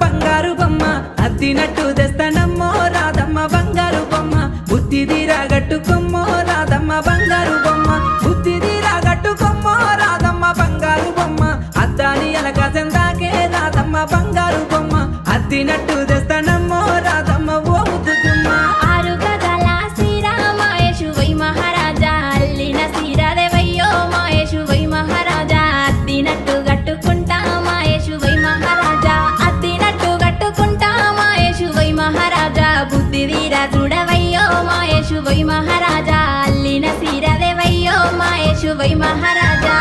బంగారు బొమ్మ అద్దినట్టు తెస్తానమ్మో రాధమ్మ బంగారు బొమ్మ. బుద్ధి తీరా రాధమ్మ బంగారు బొమ్మ. బుద్ధి తీరా రాధమ్మ బంగారు బొమ్మ. అద్దాని ఎలక చెందాకే రాధమ్మ బంగారు బొమ్మ. అద్దినట్టు తెస్తానమ్మో వై మహారాజా అల్లిన శ్రీరాదేవయ్యో మాయేషు వై మహారాజా